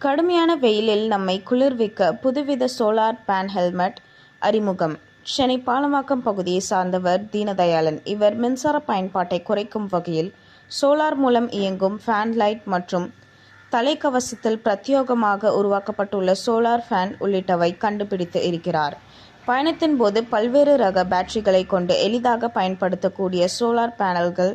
கடுமையான வெயிலில் நம்மை குளிர்விக்க புதுவித சோலார் பேன் ஹெல்மெட் அறிமுகம். சென்னை பாலவாக்கம் பகுதியை சார்ந்தவர் தீனதயாளன். இவர் மின்சார பயன்பாட்டை குறைக்கும் வகையில் சோலார் மூலம் இயங்கும் ஃபேன் லைட் மற்றும் தலைக்கவசத்தில் பிரத்யோகமாக உருவாக்கப்பட்டுள்ள சோலார் ஃபேன் உள்ளிட்டவை கண்டுபிடித்து இருக்கிறார். பயணத்தின் போது பல்வேறு ரக பேட்டரிகளை கொண்டு எளிதாக பயன்படுத்தக்கூடிய சோலார் பேனல்கள்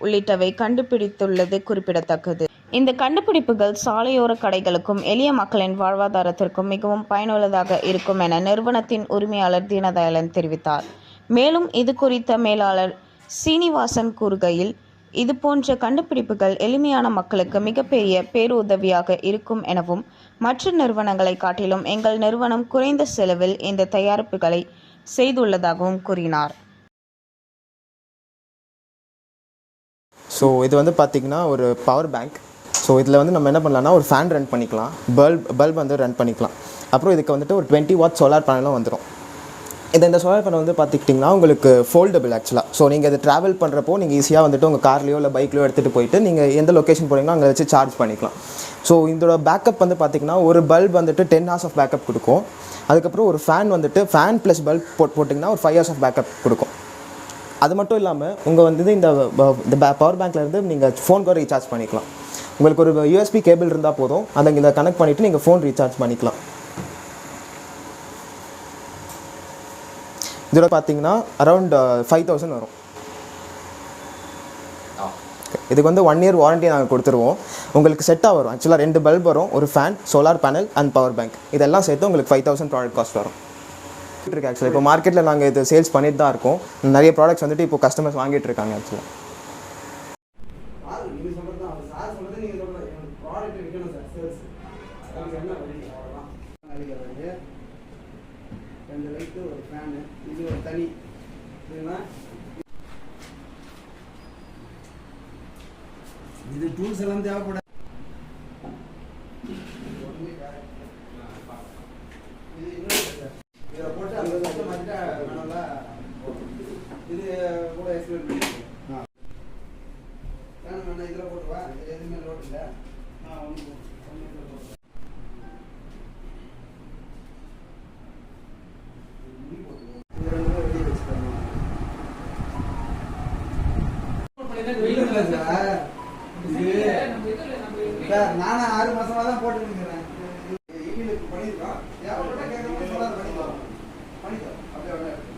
உள்ளிட்டவை கண்டுபிடித்துள்ளது குறிப்பிடத்தக்கது. இந்த கண்டுபிடிப்புகள் சாலையோர கடைகளுக்கும் எளிய மக்களின் வாழ்வாதாரத்திற்கும் மிகவும் பயனுள்ளதாக இருக்கும் என நிறுவனத்தின் உரிமையாளர் தீனதயாளன் தெரிவித்தார். மேலும் இது குறித்த மேலாளர் சீனிவாசன் கூறுகையில் இது போன்ற கண்டுபிடிப்புகள் எளிமையான மக்களுக்கு மிகப்பெரிய பேருதவியாக இருக்கும் எனவும் மற்ற நிறுவனங்களை காட்டிலும் எங்கள் நிறுவனம் குறைந்த செலவில் இந்த தயாரிப்புகளை செய்துள்ளதாகவும் கூறினார். ஸோ இது வந்து பார்த்திங்கன்னா ஒரு பவர் பேங்க் ஸோ இதில் வந்து நம்ம என்ன பண்ணலாம்னா ஒரு ஃபேன் ரன் பண்ணிக்கலாம். பல்ப் பல்ப் வந்து ரன் பண்ணிக்கலாம். அப்புறம் இதுக்கு வந்துட்டு ஒரு டுவெண்ட்டி வாட் சோலார் பேனலும் வந்துடும் இது இந்த சோலார் பேனல் வந்து பார்த்துக்கிட்டிங்கன்னா உங்களுக்கு ஃபோல்டபுள் ஆக்சுவலாக ஸோ நீங்கள் இது ட்ராவல் பண்ணுறப்போ நீங்கள் ஈஸியாக வந்துட்டு உங்கள் கார்லையோ இல்லை பைக்லையோ எடுத்துகிட்டு போயிட்டு நீங்கள் எந்த லொக்கேஷன் போனீங்களோ அங்கே வச்சு சார்ஜ் பண்ணிக்கலாம். ஸோ இதோட பேக்கப் வந்து பார்த்திங்கன்னா ஒரு பல்ப் வந்துட்டு டென் ஹவர்ஸ் ஆஃப் பேக்கப் கொடுக்கும். அதுக்கப்புறம் ஒரு ஃபேன் வந்துட்டு ஃபேன் ப்ளஸ் பல்ப் போட் போட்டிங்கன்னா ஒரு ஃபைவ் ஹவர்ஸ் ஆஃப் பேக்கப் கொடுக்கும். அது மட்டும் இல்லாமல் உங்கள் வந்து இந்த இந்த பவர் பேங்க்லேருந்து நீங்கள் ஃபோன் கூட ரீசார்ஜ் பண்ணிக்கலாம். உங்களுக்கு ஒரு யூஎஸ்பி கேபிள் இருந்தால் போதும். அதை இதில் கனெக்ட் பண்ணிவிட்டு நீங்கள் ஃபோன் ரீசார்ஜ் பண்ணிக்கலாம். இதோட பார்த்தீங்கன்னா அரௌண்ட் ஃபைவ் தௌசண்ட் வரும். இதுக்கு வந்து ஒன் இயர் வாரண்டி நாங்கள் கொடுத்துருவோம். உங்களுக்கு செட்டாக வரும். ஆக்சுவலாக ரெண்டு பல்ப் வரும். ஒரு fan solar panel and power bank இதெல்லாம் சேர்த்து உங்களுக்கு ஃபைவ் தௌசண்ட் ப்ராடக்ட் காஸ்ட் வரும். இருக்கு ஆக்சுவலாக இப்போ மார்க்கெட்டில் நாங்கள் இது சேல்ஸ் பண்ணிட்டு தான் இருக்கோம். நிறைய ப்ராடக்ட்ஸ் வந்துட்டு இப்போ கஸ்டமர்ஸ் வாங்கிட்டு இருக்காங்க ஆக்சுவலாக சார் நீங்கள் சொல்கிறது தான். அவர் சார் சொல்கிறது நீங்கள் சொல்கிறது எனக்கு ப்ராடக்ட் விற்கணும் சார் சேல்ஸ் அதுக்கு என்ன வழி அவ்வளோதான் அடிக்கிறது ரெண்டு லைட்டு ஒரு ஃபேனு இது ஒரு தனி. இதுனா இது டூல்ஸ் எல்லாம் தேவைப்படாது. இல்லை நான் வந்து நானும் ஆறு மாசமா தான் போட்டு இருக்கிறேன் பண்ணிருக்கோம் பண்ணித்தரோம் பண்ணித்தரோம் அப்படியே